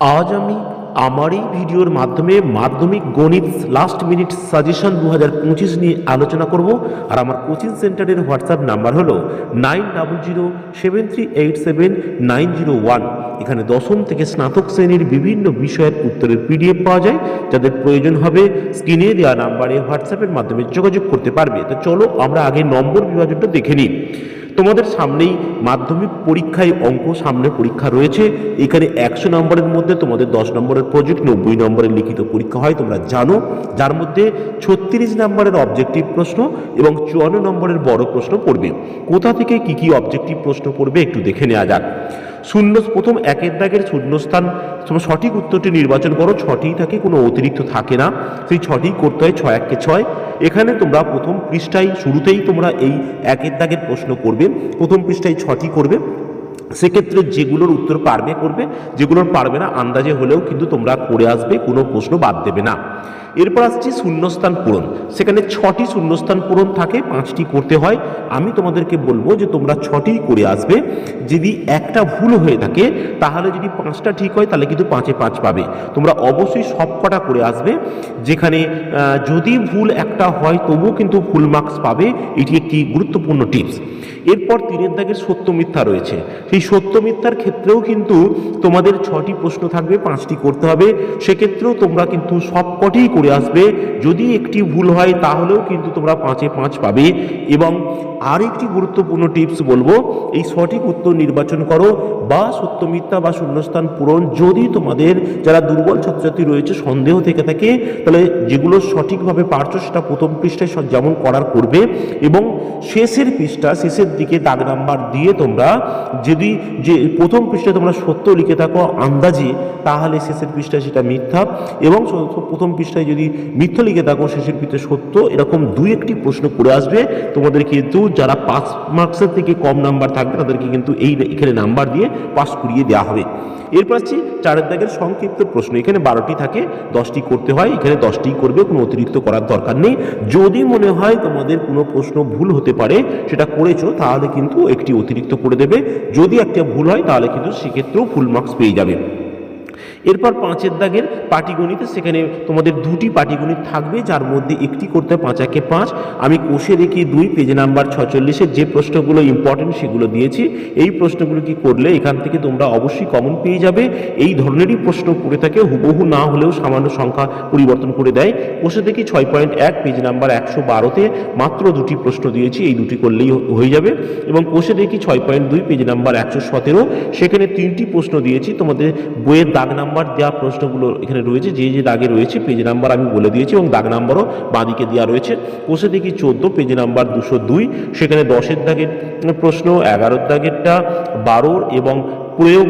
আজ আমি আমার এই ভিডিওর মাধ্যমে মাধ্যমিক গণিত লাস্ট মিনিট সাজেশন দু হাজার পঁচিশ নিয়ে আলোচনা করব, আর আমার কোচিং সেন্টারের হোয়াটসঅ্যাপ নাম্বার হলো nine double zero seven three eight seven nine zero one এখানে দশম থেকে স্নাতক শ্রেণির বিভিন্ন বিষয়ের উত্তরের পিডিএফ পাওয়া যায়, যাদের প্রয়োজন হবে স্ক্রিনে দেওয়া নাম্বারে হোয়াটসঅ্যাপের মাধ্যমে যোগাযোগ করতে পারবে। তো চলো আমরা আগে নম্বর বিভাজনটা দেখে নিই। তোমাদের সামনেই মাধ্যমিক পরীক্ষায় অঙ্ক, সামনে পরীক্ষা রয়েছে। এখানে একশো নম্বরের মধ্যে তোমাদের দশ নম্বরের প্রজেক্ট নব্বই নম্বরের লিখিত পরীক্ষা হয়, তোমরা জানো। যার মধ্যে ছত্রিশ নম্বরের অবজেক্টিভ প্রশ্ন এবং চুয়ান্ন নম্বরের বড় প্রশ্ন পড়বে। কোথা থেকে কি কি অবজেক্টিভ প্রশ্ন পড়বে একটু দেখে নেওয়া যাক। শূন্য প্রথম একের দাগের শূন্যস্থান। তোমরা সঠিক উত্তরটি নির্বাচন করো। ছটি থাকে, কোনো অতিরিক্ত থাকে না। সেই ছটিই করতে হয়, ছয় এককে ছয়। এখানে তোমরা প্রথম পৃষ্ঠায় শুরুতেই তোমরা এই একের দাগের প্রশ্ন করবে। প্রথম পৃষ্ঠায় ছটি করবে। সেক্ষেত্রে যেগুলোর উত্তর পারবে করবে, যেগুলোর পারবে না, আন্দাজে হলেও কিন্তু তোমরা করে আসবে, কোনো প্রশ্ন বাদ দেবে না। এরপর আসছি শূন্যস্থান পূরণ। সেখানে ছটি শূন্যস্থান পূরণ থাকে, পাঁচটি করতে হয়। আমি তোমাদেরকে বলব যে তোমরা ছটি করে আসবে। যদি একটা ভুল হয়ে থাকে, তাহলে যদি পাঁচটা ঠিক হয়, তাহলে কিন্তু পাঁচে পাঁচ পাবে। তোমরা অবশ্যই সব কটা করে আসবে। যেখানে যদি ভুল একটা হয়, তবুও কিন্তু ফুল মার্কস পাবে। এটি একটি গুরুত্বপূর্ণ টিপস এরপর তিনের দাগের সত্য মিথ্যা রয়েছে। সেই সত্য মিথ্যার ক্ষেত্রেও কিন্তু তোমাদের ছটি প্রশ্ন থাকবে, পাঁচটি করতে হবে। সেক্ষেত্রেও তোমরা কিন্তু সব কটিই করে আসবে। যদি একটি ভুল হয়, তাহলেও কিন্তু তোমরা পাঁচে পাঁচ পাবে। এবং আর একটি গুরুত্বপূর্ণ টিপস বলব, এই সঠিক উত্তর নির্বাচন করো বা সত্য মিথ্যা বা শূন্যস্থান পূরণ যদি তোমাদের যারা দুর্বল ছাত্রছাত্রী রয়েছে, সন্দেহ থেকে থাকে, তাহলে যেগুলো সঠিকভাবে পারছ, সেটা প্রথম পৃষ্ঠায় যেমন করার করবে। এবং শেষের পৃষ্ঠা, শেষের দিকে দাগ নাম্বার দিয়ে তোমরা যদি যে প্রথম পৃষ্ঠায় তোমরা সত্য লিখে থাকো আন্দাজে, তাহলে শেষের পৃষ্ঠায় সেটা মিথ্যা এবং প্রথম পৃষ্ঠায় যদি মিথ্যা লিখে থাকো, শেষের পৃষ্ঠায় সত্য, এরকম দুই একটি প্রশ্ন করে আসবে। তোমাদের কিন্তু যারা পাস মার্কসের থেকে কম নাম্বার থাকবে, তাদেরকে কিন্তু এই এখানে নাম্বার দিয়ে পাস করিয়ে দেওয়া হবে। এরপর আসছি চারের দাগের সংক্ষিপ্ত প্রশ্ন। এখানে বারোটি থাকে, দশটি করতে হয়, এখানে দশটি করবে, কোনো অতিরিক্ত করার দরকার নেই। যদি মনে হয় তোমাদের কোনো প্রশ্ন ভুল হতে পারে, সেটা করেছ তাহলে কিন্তু একটি অতিরিক্ত করে দেবে। যদি একটা ভুল হয়, তাহলে কিন্তু সেক্ষেত্রেও ফুল মার্কস পেয়ে যাবে। এরপর পাঁচের দাগের পাটিগণিতে সেখানে তোমাদের দুটি পাটিগণিত থাকবে, যার মধ্যে একটি করতে পাঁচ, একে পাঁচ। আমি কোষে রেখে দুই পেজ নাম্বার ছচল্লিশের যে প্রশ্নগুলো ইম্পর্টেন্ট সেগুলো দিয়েছি। এই প্রশ্নগুলো কি করলে এখান থেকে তোমরা অবশ্যই কমন পেয়ে যাবে। এই ধরনেরই প্রশ্ন করে থাকে, হুবহু না হলেও সামান্য সংখ্যা পরিবর্তন করে দেয়। কোষে দেখি ছয় পয়েন্ট এক পেজ নাম্বার একশো বারোতে মাত্র দুটি প্রশ্ন দিয়েছি, এই দুটি করলেই হয়ে যাবে। এবং কোষে দেখি ছয় পয়েন্ট দুই পেজ নাম্বার একশো সতেরো, সেখানে তিনটি প্রশ্ন দিয়েছি। তোমাদের বইয়ের দাগ নাম্বার দেওয়া প্রশ্নগুলো এখানে রয়েছে, যে যে দাগে রয়েছে পেজ নাম্বার আমি বলে দিয়েছি এবং দাগ নাম্বারও বাঁদিকে দেওয়া রয়েছে। কোষে দেখি চোদ্দ পেজ নাম্বার দুশো দুই, সেখানে দশের দাগের প্রশ্ন, এগারোর দাগেরটা, বারোর এবং প্রয়োগ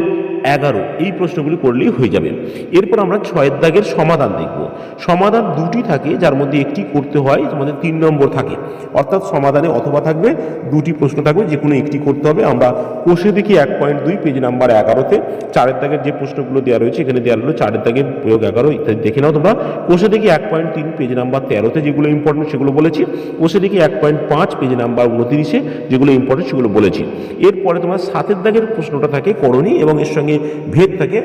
এগারো, এই প্রশ্নগুলি করলেই হয়ে যাবে। এরপর আমরা ছয়ের দাগের সমাধান দেখব। সমাধান দুটি থাকে, যার মধ্যে একটি করতে হয় তোমাদের তিন নম্বর থাকে। অর্থাৎ সমাধানে অথবা থাকবে, দুটি প্রশ্ন থাকবে যে কোনো একটি করতে হবে। আমরা কোষে দেখি এক পয়েন্ট দুই, পেজ নাম্বার এগারোতে। চারের দাগের যে প্রশ্নগুলো দেওয়া রয়েছে, এখানে দেওয়া রইল চারের দাগের প্রয়োগ এগারো, ইত্যাদি। দেখে নাও তোমরা। কোষে দেখি এক পয়েন্ট তিন, পেজ নাম্বার তেরোতে যেগুলো ইম্পর্টেন্ট সেগুলো বলেছি। কোষে দেখি এক পয়েন্ট পাঁচ, পেজ নাম্বার উনতিরিশে যেগুলো ইম্পর্টেন্ট সেগুলো বলেছি। এরপরে তোমার সাতের দাগের প্রশ্নটা থাকে করণী এবং এর সঙ্গে ভেদ থাকে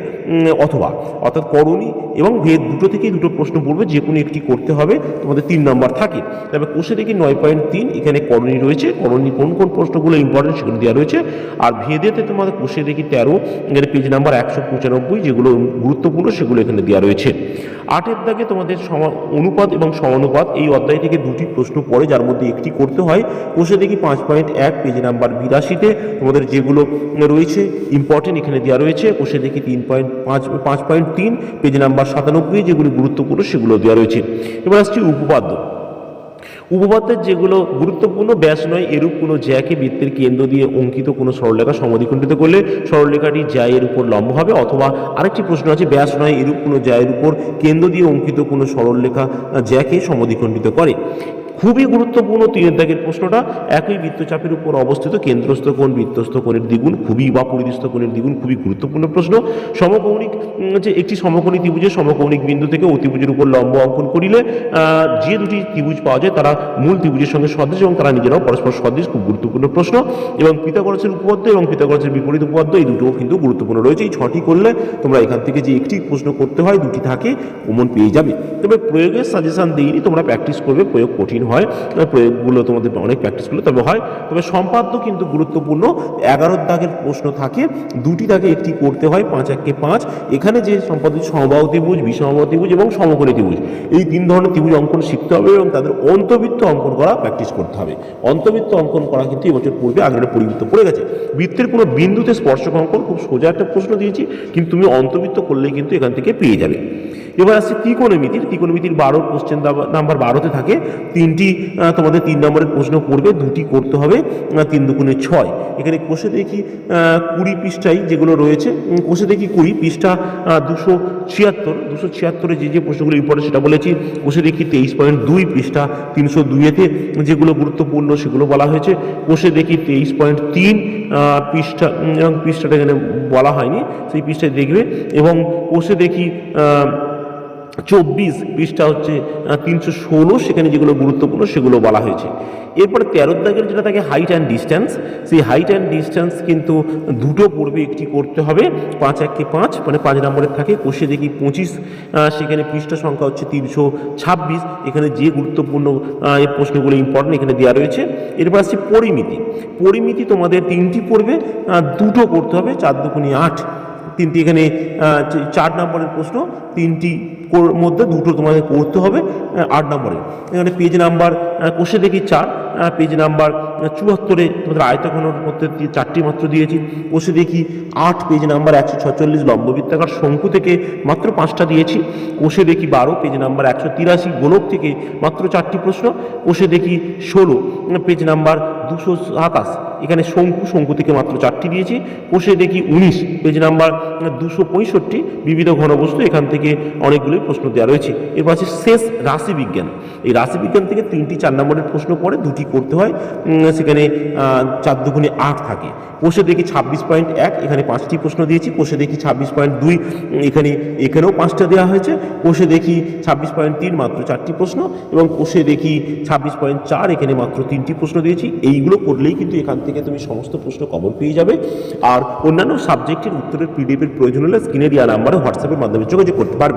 অথবা। অর্থাৎ করণী এবং ভেদ দুটো থেকেই দুটো প্রশ্ন পড়বে, যে কোনো একটি করতে হবে, তোমাদের তিন নাম্বার থাকে। তবে কোষে দেখি নয় পয়েন্ট তিন, এখানে করণী রয়েছে। করণী কোন কোন প্রশ্নগুলো ইম্পর্টেন্ট সেগুলো দেওয়া রয়েছে। আর ভেদেতে তোমাদের কোষে দেখি তেরো, এখানে পেজ নাম্বার একশো পঁচানব্বই, যেগুলো গুরুত্বপূর্ণ, সেগুলো এখানে দেওয়া রয়েছে। আটের দাগে তোমাদের সমা, অনুপাত এবং সমানুপাত, এই অধ্যায় থেকে দুটি প্রশ্ন পড়ে, যার মধ্যে একটি করতে হয়। কোষে দেখি পাঁচ পয়েন্ট এক পেজ নাম্বার বিরাশিতে তোমাদের যেগুলো রয়েছে ইম্পর্টেন্ট এখানে দেওয়া রয়েছে। কোষে দেখি তিন পয়েন্ট পাঁচ পাঁচ পয়েন্ট তিন পেজ নাম্বার সাতানব্বই যেগুলি গুরুত্বপূর্ণ সেগুলো দেওয়া রয়েছে। এবার আসছি উপপাদ্য। উপপাদ্যের যেগুলো গুরুত্বপূর্ণ, ব্যাস নয়, এরূপ কোনো জ্যাকে বৃত্তের কেন্দ্র দিয়ে অঙ্কিত কোনো সরলরেখা সমদ্বিখণ্ডিত করলে সরলরেখাটি জ্যায়ের উপর লম্ব হবে, অথবা আরেকটি প্রশ্ন আছে, ব্যাস নয়, এরূপ কোনো জ্যায়ের উপর কেন্দ্র দিয়ে অঙ্কিত কোনো সরলরেখা জ্যাকে সমদ্বিখণ্ডিত করে। খুবই গুরুত্বপূর্ণ তিনের দাগের প্রশ্নটা, একই বৃত্তচাপের উপর অবস্থিত, কেন্দ্রস্থ কোণ বৃত্তস্থ কোণের দ্বিগুণ, খুবই বা পরিদস্থ কোণের দ্বিগুণ, খুবই গুরুত্বপূর্ণ প্রশ্ন। সমকৌণিক যে একটি সমকোণী ত্রিভুজের সমকৌণিক বিন্দু থেকে অতিভুজের উপর লম্ব অঙ্কন করিলে যে দুটি ত্রিভুজ পাওয়া যায় তারা মূল ত্রিভুজের সঙ্গে সদৃশ এবং তারা নিজেরাও পরস্পর সদৃশ, খুব গুরুত্বপূর্ণ প্রশ্ন। এবং পিতাগরসের উপপাদ্য এবং পিতাগরসের বিপরীত উপপাদ্য, এই দুটোও কিন্তু গুরুত্বপূর্ণ রয়েছে। এই ছটি করলে তোমরা এখান থেকে যে একটি প্রশ্ন করতে হয়, দুটি থাকে কমন পেয়ে যাবে। তবে প্রয়োগের সাজেশন দিইনি, তোমরা প্র্যাকটিস করবে, প্রয়োগ কঠিন হয় প্রয়োগগুলো তোমাদের অনেক প্র্যাকটিস করলে তবে হয়। তবে সম্পাদ্য কিন্তু গুরুত্বপূর্ণ। এগারো দাগের প্রশ্ন থাকে, দুটি দাগে একটি করতে হয়, পাঁচ এককে পাঁচ। এখানে যে সম্পাদ্য সমবাহু ত্রিভুজ বিষমবাহু ত্রিভুজ এবং সমকোণী ত্রিভুজ, এই তিন ধরনের ত্রিভুজ অঙ্কন শিখতে হবে এবং তাদের অন্তবৃত্ত অঙ্কন করা প্র্যাকটিস করতে হবে। অন্তবৃত্ত অঙ্কন করা কিন্তু এবছর পূর্বে আগের পরিবৃত্ত পড়ে গেছে। বৃত্তের কোনো বিন্দুতে স্পর্শক অঙ্কন, খুব সোজা একটা প্রশ্ন দিয়েছি, কিন্তু তুমি অন্তবৃত্ত করলেই কিন্তু এখান থেকে পেয়ে যাবে। এবার আসছে ত্রিকোণমিতির ত্রিকোণমিতির বারো কোশ্চেন নাম্বার বারোতে থাকে, তিনটি তোমাদের তিন নম্বরের প্রশ্ন পড়বে, দুটি করতে হবে তিন দুগুণে ছয়। এখানে কোষে দেখি কুড়ি পৃষ্ঠাই যেগুলো রয়েছে কোষে দেখি কুড়ি, পৃষ্ঠা দুশো ছিয়াত্তর, দুশো ছিয়াত্তরে যে যে প্রশ্নগুলো ইম্পর্টেন্ট সেটা বলেছি, কোষে দেখি তেইশ পয়েন্ট দুই পৃষ্ঠা, তিনশো দুইয়েতে যেগুলো গুরুত্বপূর্ণ সেগুলো বলা হয়েছে, কোষে দেখি তেইশ পয়েন্ট তিন পৃষ্ঠা এবং পৃষ্ঠাটা এখানে বলা হয়নি, সেই পৃষ্ঠায় দেখবে, এবং কোষে দেখি চব্বিশ পৃষ্ঠা হচ্ছে তিনশো ষোলো, সেখানে যেগুলো গুরুত্বপূর্ণ সেগুলো বলা হয়েছে। এরপরে তেরো দাগের যেটা থাকে height and distance height and and ডিস্ট্যান্স কিন্তু দুটো পড়বে একটি করতে হবে। পাঁচ একে পাঁচ মানে পাঁচ নম্বরের থাকে, কোষে দেখি পঁচিশ সেখানে পৃষ্ঠা সংখ্যা হচ্ছে তিনশো ছাব্বিশ। এখানে যে গুরুত্বপূর্ণ এই প্রশ্নগুলো ইম্পর্টেন্ট এখানে দেওয়া রয়েছে। এরপর আসছে পরিমিতি। পরিমিতি তোমাদের তিনটি পড়বে দুটো করতে হবে, চার দুগুণি আট। তিনটি এখানে চার নম্বরের প্রশ্ন, তিনটি মধ্যে দুটো তোমাদের করতে হবে আট নম্বরে। এখানে পেজ নাম্বার কোষে দেখি চার পেজ নাম্বার চুয়াত্তরে তোমাদের আয়তঘনের মধ্যে চারটি মাত্র দিয়েছি। কোষে দেখি আট পেজ নাম্বার একশো ছচল্লিশ লম্ববৃত্তাকার শঙ্কু থেকে মাত্র পাঁচটা দিয়েছি। কোষে দেখি বারো পেজ নাম্বার একশো তিরাশি, গোলক থেকে মাত্র চারটি প্রশ্ন। কোষে দেখি ষোলো পেজ নাম্বার দুশো সাতাশ। এখানে শঙ্কু শঙ্কু থেকে মাত্র চারটি দিয়েছি। কোষে দেখি উনিশ। পেজ নাম্বার দুশো পঁয়ষট্টি। বিবিধ ঘনবস্তু এখান থেকে অনেকগুলোই প্রশ্ন দেওয়া রয়েছে। এরপর আছে শেষ রাশিবিজ্ঞান। এই রাশিবিজ্ঞান থেকে তিনটি চার নম্বরের প্রশ্ন পড়ে, দুটি করতে হয়। সেখানে চার দুগুণে আট থাকে। কোষে দেখি ছাব্বিশ পয়েন্ট এক, এখানে পাঁচটি প্রশ্ন দিয়েছি। কোষে দেখি ছাব্বিশ পয়েন্ট দুই, এখানে, এখানেও পাঁচটা দেওয়া হয়েছে। কোষে দেখি ছাব্বিশ পয়েন্ট তিন, মাত্র চারটি প্রশ্ন। এবং কোষে দেখি ছাব্বিশ পয়েন্ট চার, এখানে মাত্র তিনটি প্রশ্ন দিয়েছি। এইগুলো করলেই কিন্তু এখান থেকে তুমি সমস্ত প্রশ্ন কমন পেয়ে যাবে। আর অন্যান্য সাবজেক্টের উত্তরের পিডিএফের প্রয়োজন হলে স্ক্রিনের দেওয়া নাম্বারে হোয়াটসঅ্যাপের মাধ্যমে যোগাযোগ করতে পারবে।